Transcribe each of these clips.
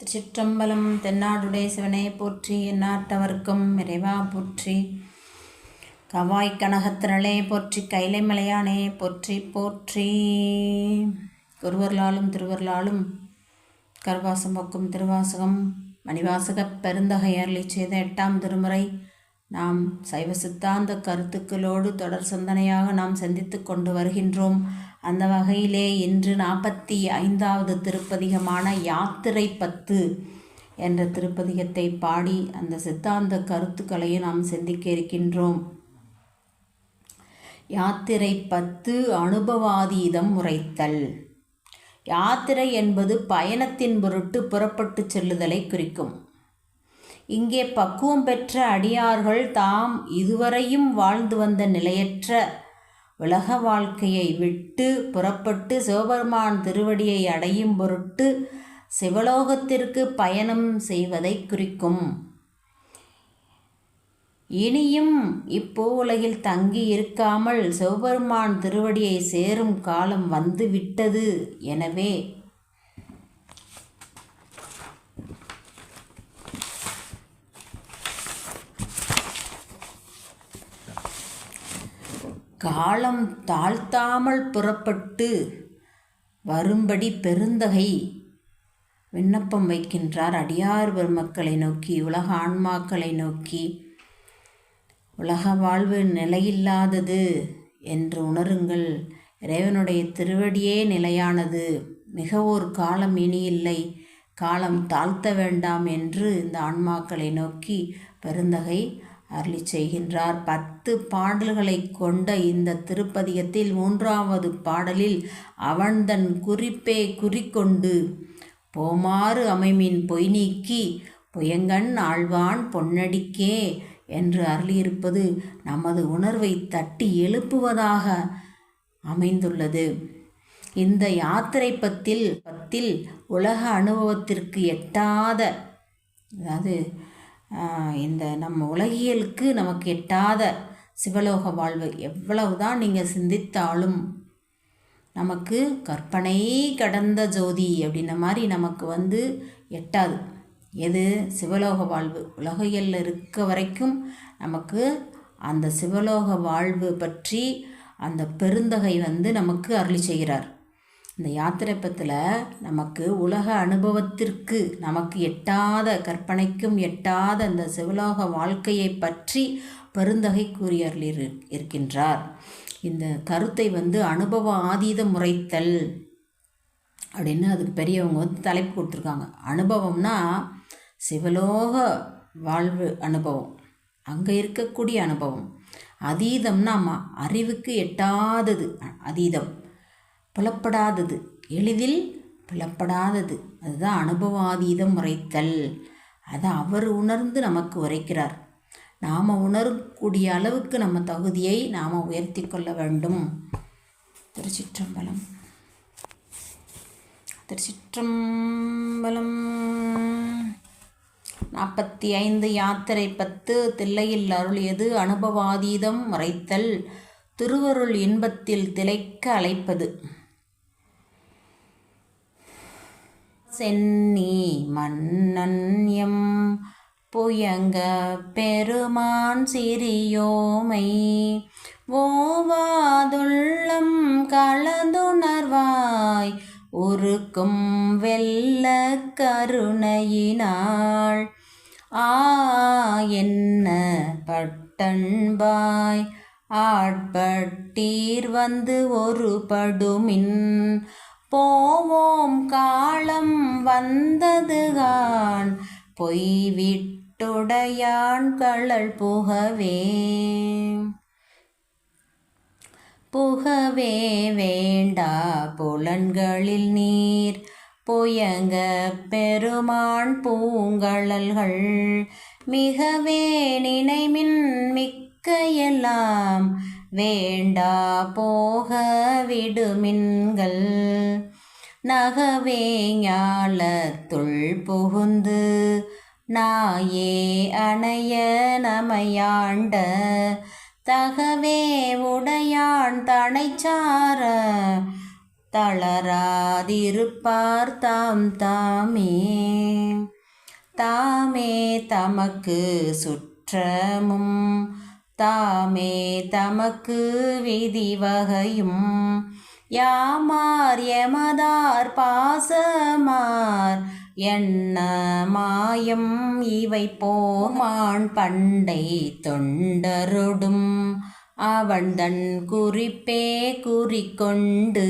திருச்சிற்றம்பலம் தென்னாடுடைய சிவனை போற்றி எந்நாட்டவர்க்கும் இறைவா போற்றி. கவாய் கனகத்திரளே போற்றி கைலை மலையானே போற்றி போற்றி. குருவர்களாலும் திருவர்களாலும் கருவாசம் போக்கும் திருவாசகம் மணிவாசகப் பெருந்தகை அருளி செய்த எட்டாம் திருமுறை நாம் சைவ சித்தாந்த கருத்துக்களோடு தொடர் சிந்தனையாக நாம் சந்தித்து கொண்டு வருகின்றோம். அந்த வகையிலே இன்று நாற்பத்தி ஐந்தாவது திருப்பதிகமான யாத்திரை பத்து என்ற திருப்பதிகத்தை பாடி அந்த சித்தாந்த கருத்துக்களையும் நாம் சிந்திக்க இருக்கின்றோம். யாத்திரை பத்து அனுபவாதீதம் உரைத்தல் யாத்திரை என்பது பயணத்தின் பொருட்டு புறப்பட்டு செல்லுதலை குறிக்கும். இங்கே பக்குவம் பெற்ற அடியார்கள் தாம் இதுவரையும் வாழ்ந்து வந்த நிலையற்ற உலக வாழ்க்கையை விட்டு புறப்பட்டு சிவபெருமான் திருவடியை அடையும் பொருட்டு சிவலோகத்திற்கு பயணம் செய்வதை குறிக்கும். இனியும் இப்போ உலகில் தங்கி இருக்காமல் சிவபெருமான் திருவடியை சேரும் காலம் வந்து விட்டது எனவே காலம் தாழ்த்தாமல் புறப்பட்டு வரும்படி பெருந்தகை விண்ணப்பம் வைக்கின்றார். அடியார் பெருமக்களை நோக்கி உலக ஆன்மாக்களை நோக்கி உலக வாழ்வு நிலையில்லாதது என்று உணருங்கள். இறைவனுடைய திருவடியே நிலையானது. மிக ஒரு காலம் இனி இல்லை காலம் தாழ்த்த வேண்டாம் என்று இந்த ஆன்மாக்களை நோக்கி பெருந்தகை அருளி செய்கின்றார். பத்து பாடல்களை கொண்ட இந்த திருப்பதிகத்தில் மூன்றாவது பாடலில் அவன் தன் குறிப்பே குறிக்கொண்டு போமாறு அமைமின் பொய் நீக்கி புயங்கண் ஆழ்வான் பொன்னடிக்கே என்று அருளியிருப்பது நமது உணர்வை தட்டி எழுப்புவதாக அமைந்துள்ளது. இந்த யாத்திரை பத்தில் பத்தில் உலக அனுபவத்திற்கு எட்டாத அதாவது இந்த நம்ம உலகியலுக்கு நமக்கு எட்டாத சிவலோக வாழ்வு எவ்வளவுதான் நீங்கள் சிந்தித்தாலும் நமக்கு கற்பனை கடந்த ஜோதி அப்படின்ன மாதிரி நமக்கு வந்து எட்டாது. எது? சிவலோக வாழ்வு. உலகியலில் இருக்க வரைக்கும் நமக்கு அந்த சிவலோக வாழ்வு பற்றி அந்த பெருந்தகை வந்து நமக்கு அருளி செய்கிறார். இந்த யாத்திரைப்பத்தில் நமக்கு உலக அனுபவத்திற்கு நமக்கு எட்டாத கற்பனைக்கும் எட்டாத அந்த சிவலோக வாழ்க்கையை பற்றி பெருந்தகை கூறியர்கள் இருக்கின்றார். இந்த கருத்தை வந்து அனுபவ ஆதீத முறைத்தல் அப்படின்னு அதுக்கு பெரியவங்க வந்து தலைப்பு கொடுத்துருக்காங்க. அனுபவம்னா சிவலோக வாழ்வு அனுபவம். அங்கே இருக்கக்கூடிய அனுபவம். அதீதம்னா அறிவுக்கு எட்டாதது அதீதம். புலப்படாதது. எளிதில் புலப்படாதது. அதுதான் அனுபவாதீதம் உரைத்தல். அதை அவர் உணர்ந்து நமக்கு உரைக்கிறார். நாம் உணரக்கூடிய அளவுக்கு நம்ம தகுதியை நாம் உயர்த்தி கொள்ள வேண்டும். திருச்சிற்றம்பலம். திருச்சிற்றம்பலம். நாற்பத்தி ஐந்து யாத்திரை பத்து தில்லையில் அருளியது அனுபவாதீதம் மறைத்தல் திருவருள் இன்பத்தில் திளைக்க அழைப்பது. சென்னி மன்னன் எம் புயங்க பெருமான் சிறியோமை. ஓவாதுள்ளம் கலந்துணர்வாய் உருக்கும் வெல்ல கருணையினாள் ஆ என்ன பட்டன்பாய். ஆட்பட்டீர் வந்து ஒரு படுமின் போவோம் காலம் வந்ததுகான் பொய் விட்டுடையான் கழல் புகவே. புகவே வேண்டா புலன்களில் நீர் புயங்க பெருமான் பூங்கழல்கள். மிகவே நினைமின் மிக்க எல்லாம் வேண்டா போக விடுமின்கள். நகவே ஞாலத்துள் புகுந்து நாயே அணைய நமையாண்ட தகவே உடையான் தனைச்சார தளராதிருப்பார் தாம் தாமே. தாமே தமக்கு சுற்றமும் தாமே தமக்கு விதி வகையும். யாமார் எமதார் பாசமார். என்ன மாயம் இவை போமான் பண்டை தொண்டருடும். அவன் தன் குறிப்பே குறிக்கொண்டு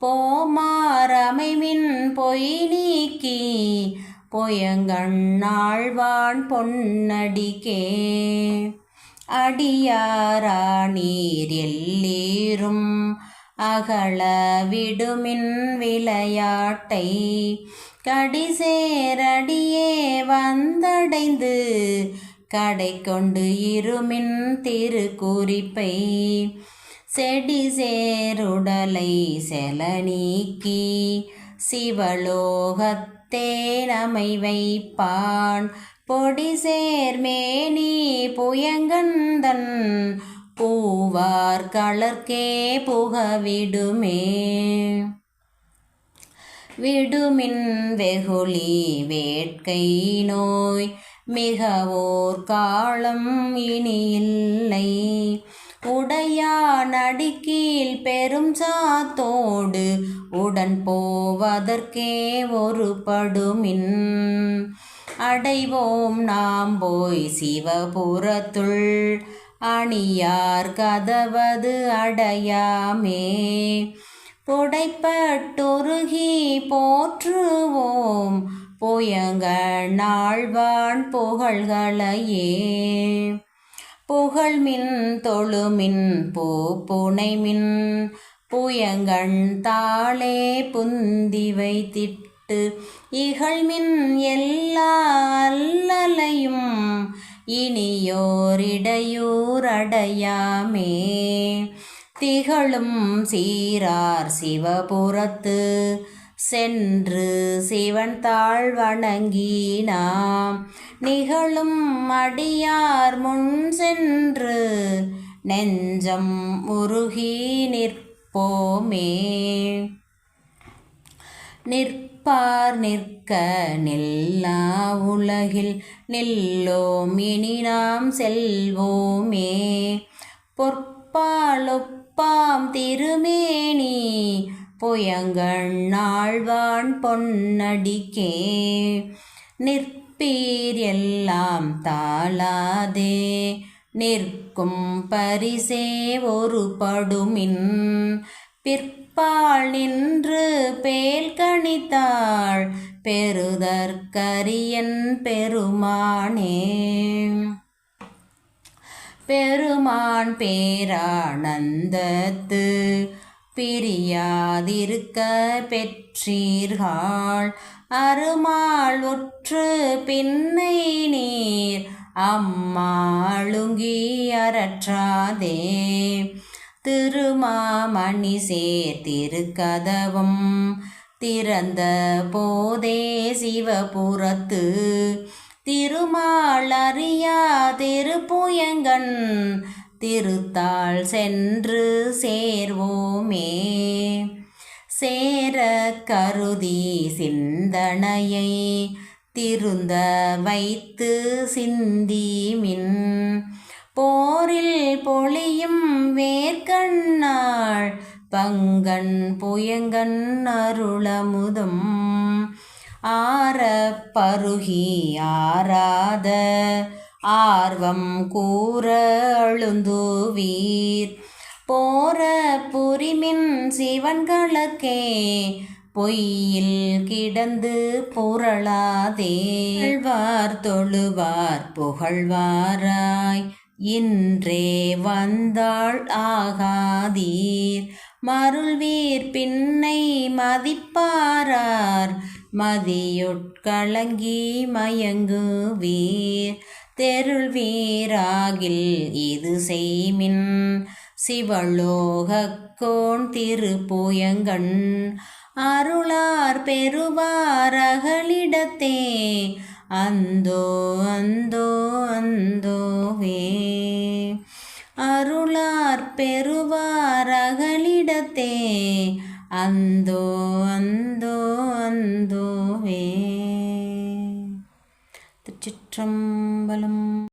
போமாரமைவின் பொய் நீக்கி பொயங்கண்ணாழ்வான் பொன்னடிக்கே. அடியாராணீர் எல்லீரும் அகல விடுமின் விளையாட்டை கடிசேரடியே வந்தடைந்து கடை கொண்டு இருமின் திருக்குறிப்பை செடி சேருடலை செல நீக்கி சிவலோகத்தே நமை வைப்பான் பொடி சேர்மேனி புயங்கந்தன் பூவார் கலர்க்கே புகவிடுமே விடுமின் வெகுளி வேட்கை நோய் மிகவோர் காலம் இனியில்லை. உடையா அடிக்கீழ் பெரும் சாத்தோடு உடன் போவதற்கே ஒரு படுமின் அடைவோம் நாம் போய் சிவபுரத்துள். அணியார் கதவது அடையாமே. புடைப்பட்டுருகி போற்றுவோம். புயங்கள் நாழ்வான் புகழ்களையே. புகழ்மின் தொழுமின் பூ புனைமின் புயங்கண் தாளே புந்தி வைத்திட்டு இகழ்மின் எல்லா அல்லலையும் இனியோரிடையூரடையாமே திகழும் சீரார் சிவபுரத்து சென்று சிவன் தாழ் வணங்கினாம் நிகழும் அடியார் முன் சென்று நெஞ்சம் உருகி நிற்போமே. நிற்பார் நிற்க நெல்லா உலகில் நெல்லோம் இனி நாம் செல்வோமே. பொற்பாலொப்பாம் திருமேனி புயங்கண்ணாழ்வான் பொன்னடிக்கே. நிற்பீர் எல்லாம் தாளாதே நிற்கும் பரிசே ஒரு படுமின். பிற்பால் நின்று பேல் கணித்தாள் பெருதற்கரியன் பெருமானே. பெருமான் பேரானந்தத்து பிரியாதிருக்க பெற்றீர்கள் அருமாள் ஒற்று பின்னை நீர் அம்மாளுங்கி அறற்றாதே. திருமாமணி சேர் திருக்கதவும் திறந்த போதே சிவபுரத்து. திருமாளறியா திருப்புயங்கன். திருத்தாள் சென்று சேர்வோமே. சேர கருதி சிந்தனையை திருந்த வைத்து சிந்திமின் போரில் பொழியும் வேர்க்கண்ணாள் பங்கன் புயங்கன் அருளமுதும் ஆற பருகி ஆராத ஆர்வம் கூற அழுந்துவீர். போற புரிமின் சிவன்களுக்கே பொய்யில் கிடந்து புரளாதே. புகழ்வார் தொழுவார் புகழ்வாராய். இன்றே வந்தாள் ஆகாதீர். மருள்வீர் பின்னை மதிப்பாரார். மதியுட்கலங்கி மயங்குவீர். தெருள் வீராகில் இது செய்மின். சிவலோகக்கோன் திருப்புயங்கண். அருளார் பெறுவாரகளிடத்தே அந்தோ அந்தோ அந்தோவே அருளார் பெறுவார் அகலிடத்தே அந்தோ அந்தோ அந்தோவே திருச்சிற்றம்பலம்